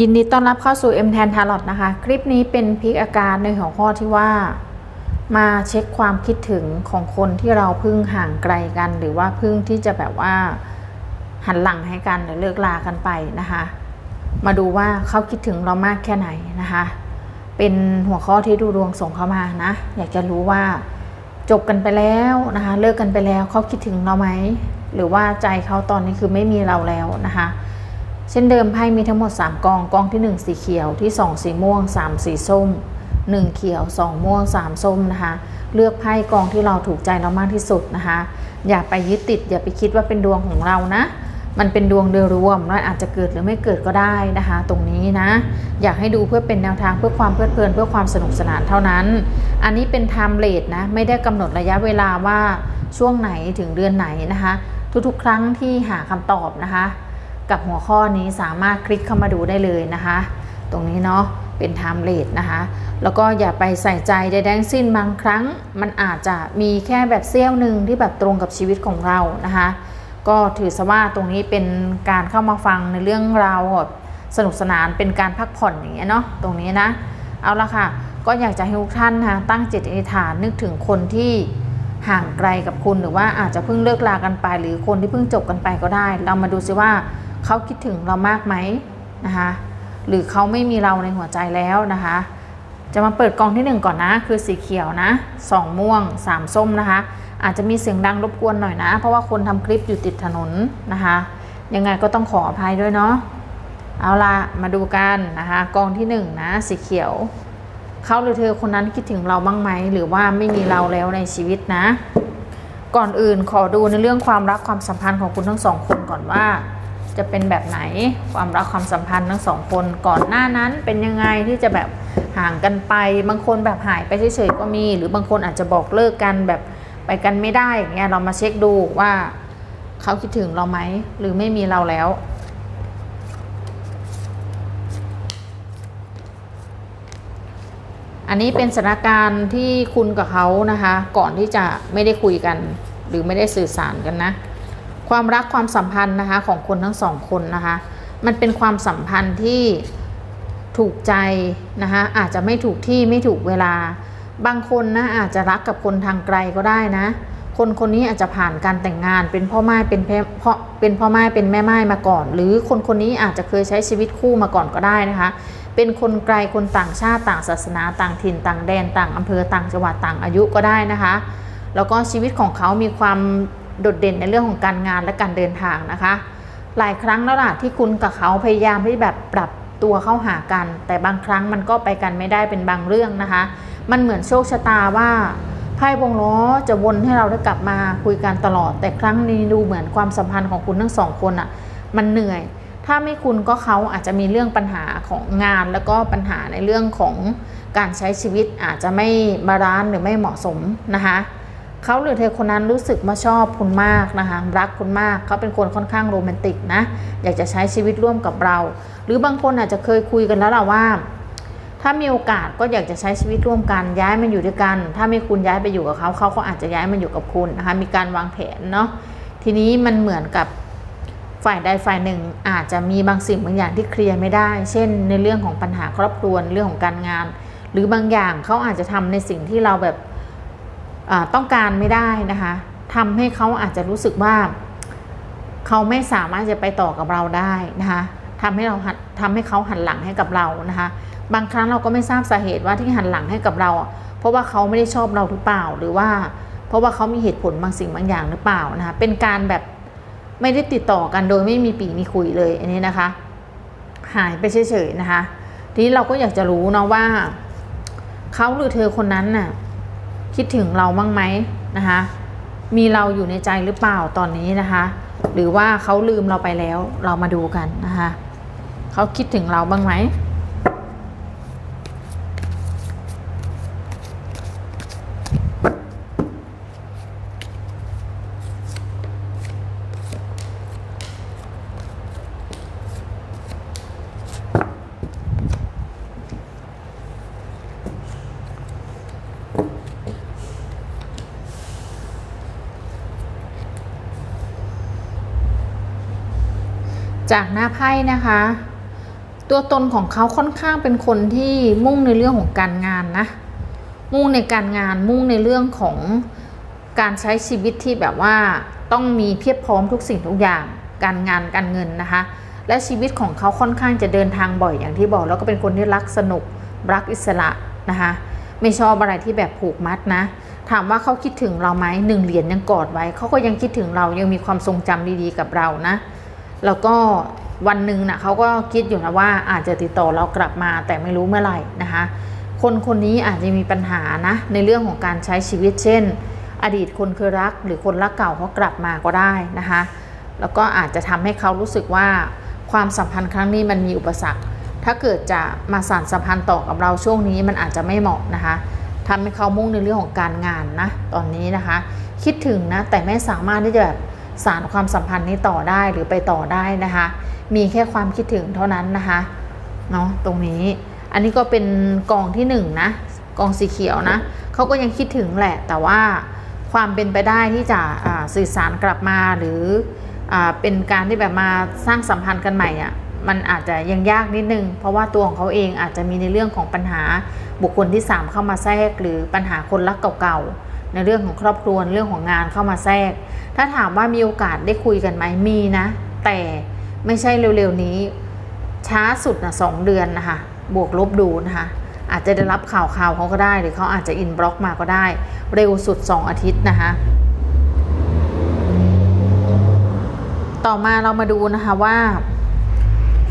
ยินดีต้อนรับเข้าสู่ M แทนทาร์ลอตนะคะ คลิปนี้เป็นพิกอาการในหัวข้อที่ว่า มาเช็คความคิดถึงของคนที่เราเพิ่งห่างไกลกัน หรือว่าเพิ่งที่จะแบบว่า หันหลังให้กันหรือเลิกลากันไปนะคะ มาดูว่าเขาคิดถึงเรามากแค่ไหนนะคะ เป็นหัวข้อที่ดูดวงส่งเข้ามานะ อยากจะรู้ว่า จบกันไปแล้วนะคะ เลิกกันไปแล้วเขาคิดถึงเราไหมหรือว่าใจเขาตอนนี้คือไม่มีเราแล้วนะคะ เช่นเดิมไพ่มีทั้งหมด 3 กอง กองที่ 1 สีเขียวที่ 2 สีม่วง 3 สีส้ม 1 เขียว 2 ม่วง 3 ส้มนะคะ เลือกไพ่กองที่เราถูกใจเรามากที่สุดนะคะ อย่าไปยึดติด อย่าไปคิดว่าเป็นดวงของเรานะ มันเป็นดวงโดยรวมแล้วอาจจะเกิดหรือไม่เกิดก็ได้นะคะ ตรงนี้นะ อยากให้ดูเพื่อเป็นแนวทางเพื่อความเพลิดเพลินเพื่อความสนุกสนานเท่านั้น อันนี้เป็นไทม์เลทนะไม่ได้กำหนดระยะเวลาว่าช่วงไหนถึงเดือนไหนนะคะ ทุกๆ ครั้งที่หาคำตอบนะคะ กับหัวข้อนี้สามารถคลิกเข้ามาดูได้เลยนะคะ ตรงนี้เนาะเป็นไทม์เลทนะคะ แล้วก็อย่าไปใส่ใจใดๆทั้งสิ้นบางครั้ง มันอาจจะมีแค่แบบเสี้ยวหนึ่งที่แบบตรงกับชีวิตของเรานะคะ ก็ถือซะว่าตรงนี้เป็นการเข้ามาฟังในเรื่องราวแบบสนุกสนานเป็นการพักผ่อนอย่างเงี้ยเนาะตรงนี้นะ เอาละค่ะ ก็อยากจะให้ทุกท่านนะคะตั้งจิตอธิษฐานนึกถึงคนที่ห่างไกลกับคุณหรือว่าอาจจะเพิ่งเลิกลากันไป หรือคนที่เพิ่งจบกันไปก็ได้ เรามาดูซิว่า เขาคิดถึงเรามากไหมนะคะหรือเขาไม่มีเราในหัวใจแล้วนะคะ จะมาเปิดกองที่หนึ่งก่อนนะ คือสีเขียวนะสองม่วงสามส้มนะคะ อาจจะมีเสียงดังรบกวนหน่อยนะ เพราะว่าคนทำคลิปอยู่ติดถนนนะคะ ยังไงก็ต้องขออภัยด้วยเนาะเอาละมาดูกันนะคะกองที่หนึ่งนะสีเขียวเขาหรือเธอคนนั้นคิดถึงเราบ้างไหมหรือว่าไม่มีเราแล้วในชีวิตนะ ก่อนอื่นขอดูในเรื่องความรักความสัมพันธ์ของคุณทั้งสองคนก่อนว่า จะเป็นแบบไหนความรักความสัมพันธ์ทั้งสองคนก่อนหน้านั้นเป็นยังไงที่จะแบบห่างกันไป บางคนแบบหายไปเฉยๆก็มี หรือบางคนอาจจะบอกเลิกกันแบบไปกันไม่ได้อย่างเงี้ยเรามาเช็คดูว่าเขาคิดถึงเราไหมหรือไม่มีเราแล้ว อันนี้เป็นสถานการณ์ที่คุณกับเขานะคะ ก่อนที่จะไม่ได้คุยกัน หรือไม่ได้สื่อสารกันนะ ความรักความสัมพันธ์นะคะของคนทั้งสองคนนะคะมันเป็นความสัมพันธ์ที่ถูกใจนะคะอาจจะไม่ถูกที่ไม่ถูกเวลา บางคนนะอาจจะรักกับคนทางไกลก็ได้นะ คนคนนี้อาจจะผ่านการแต่งงานเป็นพ่อไม้เป็นแม่พ่อเป็นพ่อไม้เป็นแม่ไม้มาก่อน หรือคนคนนี้อาจจะเคยใช้ชีวิตคู่มาก่อนก็ได้นะคะ เป็นคนไกลคนต่างชาติต่างศาสนาต่างถิ่นต่างแดนต่างอำเภอต่างจังหวัดต่างอายุก็ได้นะคะ แล้วก็ชีวิตของเขามีความ โดดเด่นในเรื่องของการงานและการเดินทางนะคะ หลายครั้งแล้วล่ะที่คุณกับเขาพยายามที่แบบปรับตัวเข้าหากัน แต่บางครั้งมันก็ไปกันไม่ได้เป็นบางเรื่องนะคะ มันเหมือนโชคชะตาว่าไพ่วงล้อจะวนให้เราได้กลับมาคุยกันตลอด แต่ครั้งนี้ดูเหมือนความสัมพันธ์ของคุณทั้งสองคนอะ่ะมันเหนื่อย ถ้าไม่คุณก็เขาอาจจะมีเรื่องปัญหาของงาน แล้วก็ปัญหาในเรื่องของการใช้ชีวิตอาจจะไม่บาลานซ์หรือไม่เหมาะสมนะคะ เขาหรือเธอคนนั้นรู้สึกมาชอบคุณมากนะคะรักคุณมากเขาเป็นคนค่อนข้างโรแมนติกนะ อยากจะใช้ชีวิตร่วมกับเรา หรือบางคนอาจจะเคยคุยกันแล้วล่ะว่า ถ้ามีโอกาสก็อยากจะใช้ชีวิตร่วมกันย้ายมันอยู่ด้วยกัน ถ้าไม่คุณย้ายไปอยู่กับเขาเขาก็อาจจะย้ายมันอยู่กับคุณนะคะมีการวางแผนเนาะทีนี้มันเหมือนกับฝ่ายใดฝ่ายหนึ่งอาจจะมีบางสิ่งบางอย่างที่เคลียร์ไม่ได้ เช่น ในเรื่องของปัญหาครอบครัวเรื่องของการงาน หรือบางอย่างเขาอาจจะทำในสิ่งที่เราแบบ ต้องการไม่ได้นะคะทำให้เขาอาจจะรู้สึกว่า เขาไม่สามารถจะไปต่อกับเราได้นะคะทำให้เราทำให้เขาหันหลังให้กับเรานะคะบางครั้งเราก็ไม่ทราบสาเหตุว่าที่หันหลังให้กับเรา เพราะว่าเขาไม่ได้ชอบเราหรือเปล่า หรือว่า เพราะว่าเขามีเหตุผลบางสิ่งบางอย่างหรือเปล่านะคะเป็นการแบบไม่ได้ติดต่อกันโดยไม่มีปีมีคุยเลยอันนี้นะคะ หายไปเฉยๆนะคะ ทีนี้เราก็อยากจะรู้นะว่าเขาหรือเธอคนนั้นน่ะ คิดถึงเราบ้างไหมนะคะ มีเราอยู่ในใจหรือเปล่าตอนนี้นะคะ หรือว่าเขาลืมเราไปแล้วเรามาดูกันนะคะเขาคิดถึงเราบ้างไหม จากหน้าไพ่นะคะ ตัวตนของเขาค่อนข้างเป็นคนที่มุ่งในเรื่องของการงานนะ มุ่งในการงานมุ่งในเรื่องของการใช้ชีวิตที่แบบว่าต้องมีเพียบพร้อมทุกสิ่งทุกอย่าง การงานการเงินนะคะ และชีวิตของเขาค่อนข้างจะเดินทางบ่อยอย่างที่บอกแล้วก็เป็นคนที่รักสนุกรักอิสระนะคะไม่ชอบอะไรที่แบบผูกมัดนะ ถามว่าเขาคิดถึงเราไหมหนึ่งเหรียญยังกอดไว้เขาก็ยังคิดถึงเรายังมีความทรงจำดีๆกับเรานะ แล้วก็วันหนึ่งนะเขาก็คิดอยู่นะว่าอาจจะติดต่อเรากลับมาแต่ไม่รู้เมื่อไหร่นะคะ คนคนนี้อาจจะมีปัญหานะในเรื่องของการใช้ชีวิตเช่น อดีตคนเคยรัก หรือคนรักเก่าเขากลับมาก็ได้นะคะ แล้วก็อาจจะทำให้เขารู้สึกว่าความสัมพันธ์ครั้งนี้มันมีอุปสรรค ถ้าเกิดจะมาสานสัมพันธ์ต่อกับเราช่วงนี้มันอาจจะไม่เหมาะนะคะทำให้เขามุ่งในเรื่องของการงานนะตอนนี้นะคะ คิดถึงนะแต่ไม่สามารถที่จะแบบ สารความสัมพันธ์นี้ต่อได้หรือไปต่อได้นะคะ มีแค่ความคิดถึงเท่านั้นนะคะเนาะตรงนี้อันนี้ก็เป็นกองที่หนึ่งนะกองสีเขียวนะเขาก็ยังคิดถึงแหละ แต่ว่าความเป็นไปได้ที่จะสื่อสารกลับมาหรืออเป็นการที่แบบมาสร้างสัมพันธ์กันใหม่อะ่ะมันอาจจะยังยากนิดนึง เพราะว่าตัวของเขาเองอาจจะมีในเรื่องของปัญหาบุคคลที่ 3 เข้ามาแทรก หรือปัญหาคนรักเก่าๆ ในเรื่องของครอบครัวเรื่องของงานเข้ามาแทรก ถ้าถามว่ามีโอกาสได้คุยกันไหมมีนะ แต่ไม่ใช่เร็วๆนี้ ช้าสุดนะสองเดือนนะคะ บวกลบดูนะคะอาจจะได้รับข่าวข่าวเขาก็ได้ หรือเขาอาจจะอินบล็อกมาก็ได้ เร็วสุด 2 อาทิตย์นะคะ ต่อมาเรามาดูนะคะว่า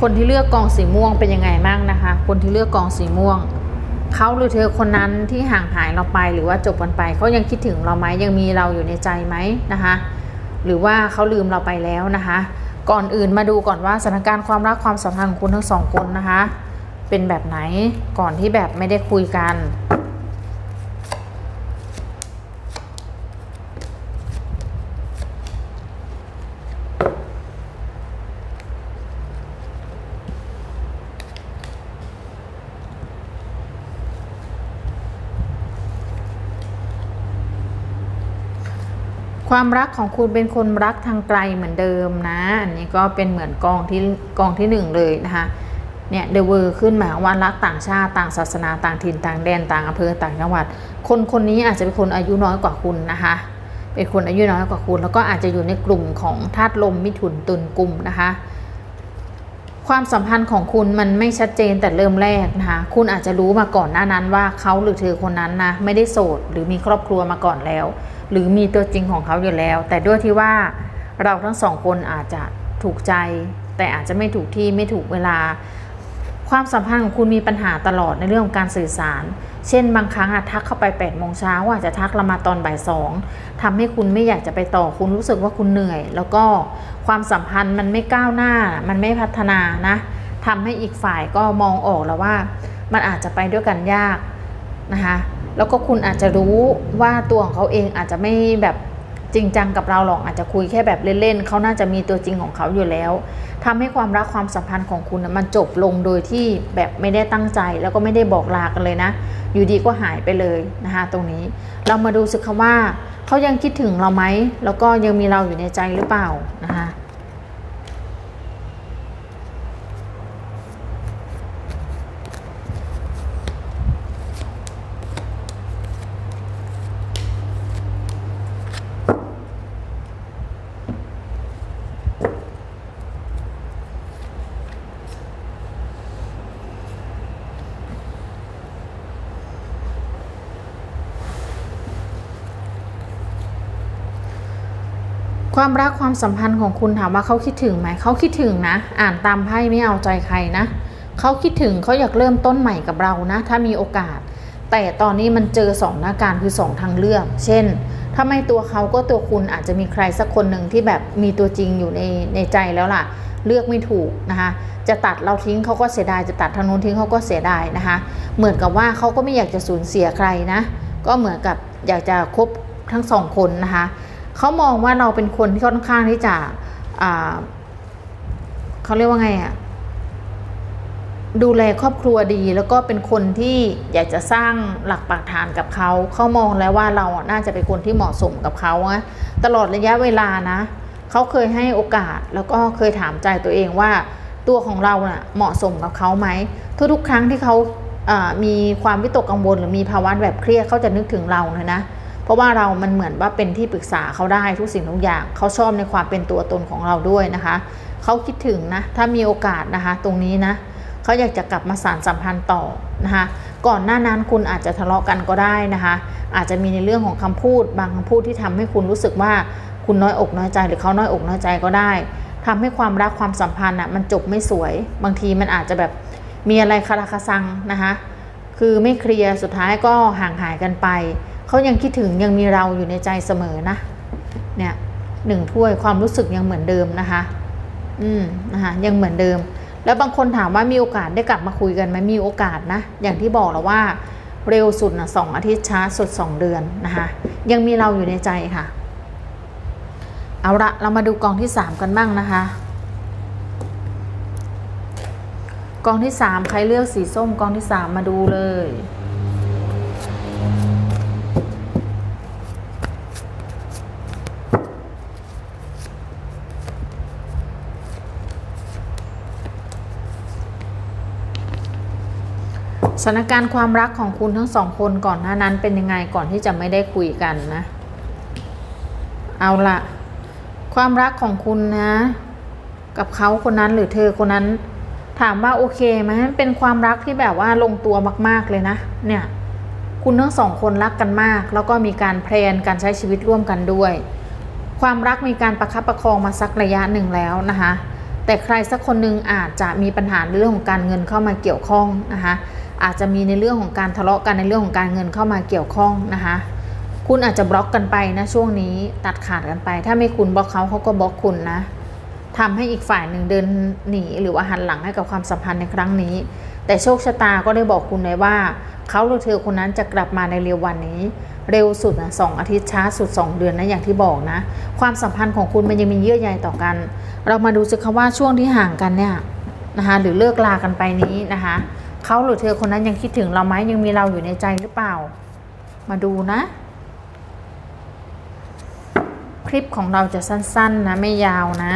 คนที่เลือกกองสีม่วงเป็นยังไงบ้างนะคะ คนที่เลือกกองสีม่วง เขาหรือเธอคนนั้นที่ห่างหายเราไปหรือว่าจบกันไปเขายังคิดถึงเราไหมยังมีเราอยู่ในใจไหมนะคะ หรือว่าเขาลืมเราไปแล้วนะคะ ก่อนอื่นมาดูก่อนว่าสถานการณ์ความรักความสัมพันธ์ของคุณทั้งสองคนนะคะ เป็นแบบไหนก่อนที่แบบไม่ได้คุยกัน ความรักของคุณเป็นคนรักทางไกลเหมือนเดิมนะ อันนี้ก็เป็นเหมือนกองที่กองที่หนึ่งเลยนะคะเนี่ยเดเวอร์ขึ้นมาว่ารักต่างชาติต่างศาสนาต่างถิ่นต่างแดนต่างอำเภอต่างจังหวัด คนคนนี้อาจจะเป็นคนอายุน้อยกว่าคุณนะคะ เป็นคนอายุน้อยกว่าคุณ แล้วก็อาจจะอยู่ในกลุ่มของธาตุลมมิถุนตุลกลุ่มนะคะ ความสัมพันธ์ของคุณมันไม่ชัดเจนแต่เริ่มแรกนะคะ คุณอาจจะรู้มาก่อนหน้านั้นว่าเขาหรือเธอคนนั้นนะไม่ได้โสดหรือมีครอบครัวมาก่อนแล้ว หรือมีตัวจริงของเขาอยู่แล้ว แต่ด้วยที่ว่าเราทั้งสองคนอาจจะถูกใจ แต่อาจจะไม่ถูกที่ไม่ถูกเวลา ความสัมพันธ์ของคุณมีปัญหาตลอดในเรื่องของการสื่อสาร เช่นบางครั้งอะทักเข้าไป8ปดโมงเช้าอาจจะทักเรามาตอนบ่ายสองทำให้คุณไม่อยากจะไปต่อคุณรู้สึกว่าคุณเหนื่อย แล้วก็ความสัมพันธ์มันไม่ก้าวหน้า มันไม่พัฒนานะทำให้อีกฝ่ายก็มองออกแล้วว่า มันอาจจะไปด้วยกันยากนะคะ แล้วก็คุณอาจจะรู้ว่าตัวของเขาเองอาจจะไม่แบบจริงจังกับเราหรอกอาจจะคุยแค่แบบเล่นๆเขาน่าจะมีตัวจริงของเขาอยู่แล้วทำให้ความรักความสัมพันธ์ของคุณมันจบลงโดยที่แบบไม่ได้ตั้งใจ แล้วก็ไม่ได้บอกลากันเลยนะ อยู่ดีก็หายไปเลยนะคะตรงนี้ เรามาดูสึกคำว่าเขายังคิดถึงเราไหมแล้วก็ยังมีเราอยู่ในใจหรือเปล่านะคะ ความรักความสัมพันธ์ของคุณถามว่าเขาคิดถึงไหมเขาคิดถึงนะ อ่านตามไพ่ไม่เอาใจใครนะเขาคิดถึงเขาอยากเริ่มต้นใหม่กับเรานะ ถ้ามีโอกาส แต่ตอนนี้มันเจอสองหน้าการคือสองทางเลือก เช่น ถ้าไม่ตัวเขาก็ตัวคุณอาจจะมีใครสักคนหนึ่งที่แบบมีตัวจริงอยู่ในในใจแล้วล่ะ เลือกไม่ถูกนะคะ จะตัดเราทิ้งเขาก็เสียดายจะตัดทางนู้นทิ้งเขาก็เสียดายนะคะ เหมือนกับว่าเขาก็ไม่อยากจะสูญเสียใครนะ ก็เหมือนกับอยากจะคบทั้งสองคนนะคะ เขามองว่าเราเป็นคนที่ค่อนข้างที่จะเขาเรียกว่าไงอะดูแลครอบครัวดี แล้วก็เป็นคนที่อยากจะสร้างหลักปักฐานกับเขา เขามองแล้วว่าเราน่าจะเป็นคนที่เหมาะสมกับเขาะตลอดระยะเวลานะ เขาเคยให้โอกาสแล้วก็เคยถามใจตัวเองว่าตัวของเราเน่ะเหมาะสมกับเขาไหมทุกๆครั้งที่เขาอ่ามีความวิตกกังวลหรือมีภาวะแบบเครียดเขาจะนึกถึงเราเลยนะ เพราะว่าเรามันเหมือนว่าเป็นที่ปรึกษาเขาได้ทุกสิ่งทุกอย่างเขาชอบในความเป็นตัวตนของเราด้วยนะคะเขาคิดถึงนะถ้ามีโอกาสนะคะตรงนี้นะเขาอยากจะกลับมาสานสัมพันธ์ต่อนะคะก่อนหน้านั้นคุณอาจจะทะเลาะกันก็ได้นะคะ อาจจะมีในเรื่องของคำพูด บางคำพูดที่ทำให้คุณรู้สึกว่าคุณน้อยอกน้อยใจหรือเขาน้อยอกน้อยใจก็ได้ทำให้ความรักความสัมพันธ์อะมันจบไม่สวย บางทีมันอาจจะแบบมีอะไรคาราคาซังนะคะคือไม่เคลียร์สุดท้ายก็ห่างหายกันไป เขายังคิดถึงยังมีเราอยู่ในใจเสมอนะ เนี่ยหนึ่งถ้วยความรู้สึกยังเหมือนเดิมนะคะ อืมนะคะยังเหมือนเดิม แล้วบางคนถามว่ามีโอกาสได้กลับมาคุยกันไหมมีโอกาสนะ อย่างที่บอกแล้วว่าเร็วสุดนะสองอาทิตย์ช้าสุดสองเดือนนะคะ ยังมีเราอยู่ในใจค่ะ เอาละเรามาดูกองที่สามกันบ้างนะคะ กองที่สามใครเลือกสีส้มกองที่สามมาดูเลย สถานการณ์ความรักของคุณทั้งสองคนก่อนหน้านั้นเป็นยังไงก่อนที่จะไม่ได้คุยกันนะ เอาละความรักของคุณนะ กับเขาคนนั้นหรือเธอคนนั้น ถามว่าโอเคไหมเป็นความรักที่แบบว่าลงตัวมาก ๆเลยนะ เนี่ย คุณทั้งสองคนรักกันมาก แล้วก็มีการแพลนการใช้ชีวิตร่วมกันด้วย ความรักมีการประคับประคองมาสักระยะหนึ่งแล้วนะคะแต่ใครสักคนหนึ่งอาจจะมีปัญหาเรื่องของการเงินเข้ามาเกี่ยวข้องนะคะ อาจจะมีในเรื่องของการทะเลาะกันในเรื่องของการเงินเข้ามาเกี่ยวข้องนะคะ คุณอาจจะบล็อกกันไปนะช่วงนี้ตัดขาดกันไป ถ้าไม่คุณบล็อกเขาเขาก็บล็อกคุณนะทำให้อีกฝ่ายหนึ่งเดินหนีหรือว่าหันหลังให้กับความสัมพันธ์ในครั้งนี้ แต่โชคชะตาก็ได้บอกคุณไว้ว่า เขาหรือเธอคนนั้นจะกลับมาในเร็ววันนี้ เร็วสุดนะสองอาทิตย์ช้าสุด 2 เดือนนะอย่างที่บอกนะ ความสัมพันธ์ของคุณมันยังมีเยื่อใยต่อกัน เรามาดูสิคะว่าช่วงที่ห่างกันเนี่ยนะคะหรือเลิกลากันไปนี้นะคะ เขาหรือเธอคนนั้นยังคิดถึงเราไหมยังมีเราอยู่ในใจหรือเปล่า มาดูนะ คลิปของเราจะสั้น ๆ นะไม่ยาวนะ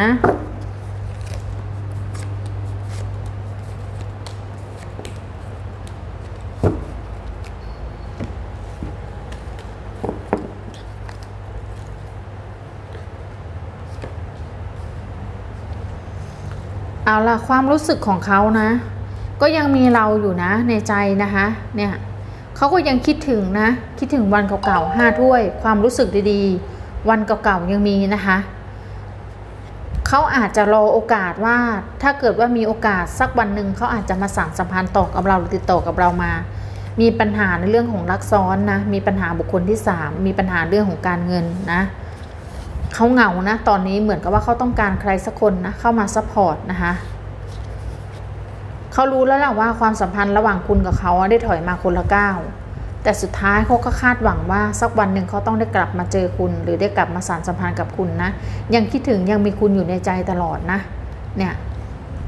เอาล่ะความรู้สึกของเขานะ ก็ยังมีเราอยู่นะในใจนะคะเนี่ยเขาก็ยังคิดถึงนะ คิดถึงวันเก่าๆห้าถ้วย ความรู้สึกดีๆ วันเก่าๆยังมีนะคะเขาอาจจะรอโอกาสว่าถ้าเกิดว่ามีโอกาสสักวันหนึ่งเขาอาจจะมาสั่งสัมพันธ์ต่อกับเราหรือติดต่อกับเรามา มีปัญหาในเรื่องของรักซ้อนนะมีปัญหาบุคคลที่สามมีปัญหาเรื่องของการเงินนะเขาเหงานะ ตอนนี้เหมือนกับว่าเขาต้องการใครสักคนนะเข้ามาซัพพอร์ตนะคะ เขารู้แล้วแหละว่าความสัมพันธ์ระหว่างคุณกับเขาได้ถอยมาคนละก้าวแต่สุดท้ายเขาก็คาดหวังว่าสักวันหนึ่งเขาต้องได้กลับมาเจอคุณ หรือได้กลับมาสานสัมพันธ์กับคุณนะ ยังคิดถึงยังมีคุณอยู่ในใจตลอดนะ เนี่ย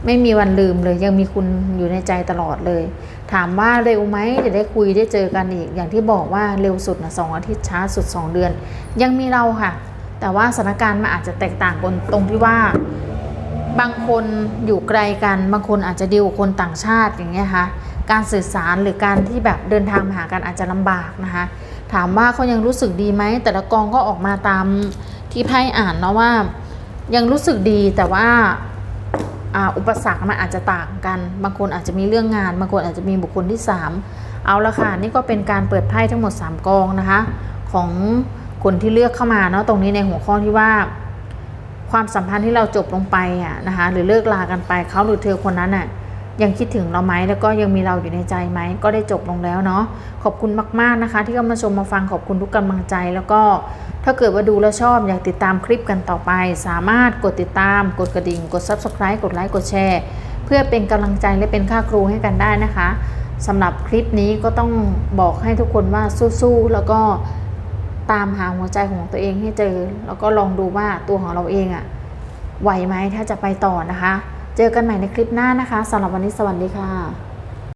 ไม่มีวันลืมเลย ยังมีคุณอยู่ในใจตลอดเลย ถามว่าเร็วไหมจะได้คุยได้เจอกันอีก อย่างที่บอกว่าเร็วสุดนะสองอาทิตย์ช้าสุด 2 เดือน ยังมีเราค่ะ แต่ว่าสถานการณ์มันอาจจะแตกต่างกันตรงที่ว่า บางคนอยู่ไกลกัน บางคนอาจจะดีลกับคนต่างชาติอย่างเงี้ยค่ะการสื่อสารหรือการที่แบบเดินทางมาหากันอาจจะลำบากนะคะ ถามว่าเขายังรู้สึกดีไหมแต่ละกองก็ออกมาตามที่ไพ่อ่านเนาะว่า ยังรู้สึกดีแต่ว่าอ่าอุปสรรคมันอาจจะต่างกัน บางคนอาจจะมีเรื่องงาน บางคนอาจจะมีบุคคลที่ 3 เอาละค่ะ นี่ก็เป็นการเปิดไพ่ทั้งหมด 3 กองนะคะ ของคนที่เลือกเข้ามาเนาะตรงนี้ในหัวข้อที่ว่า ความสัมพันธ์ที่เราจบลงไปอะนะคะหรือเลิกลากันไปเขาหรือเธอคนนั้นอะยังคิดถึงเราไหมแล้วก็ยังมีเราอยู่ในใจไหมก็ได้จบลงแล้วเนาะขอบคุณมาก ๆนะคะ ที่เข้ามาชมมาฟังขอบคุณทุกกำลังใจ แล้วก็ถ้าเกิดว่าดูแล้วชอบอยากติดตามคลิปกันต่อไป สามารถกดติดตาม กดกระดิ่ง กด subscribe กดไลค์กดแชร์ เพื่อเป็นกำลังใจและเป็นค่าครูให้กันได้นะคะสำหรับคลิปนี้ก็ต้องบอกให้ทุกคนว่าสู้ๆแล้วก็ ตามหาหัวใจของตัวเองให้เจอ แล้วก็ลองดูว่าตัวของเราเองอะไหวไหมถ้าจะไปต่อนะคะ เจอกันใหม่ในคลิปหน้านะคะสำหรับวันนี้สวัสดีค่ะ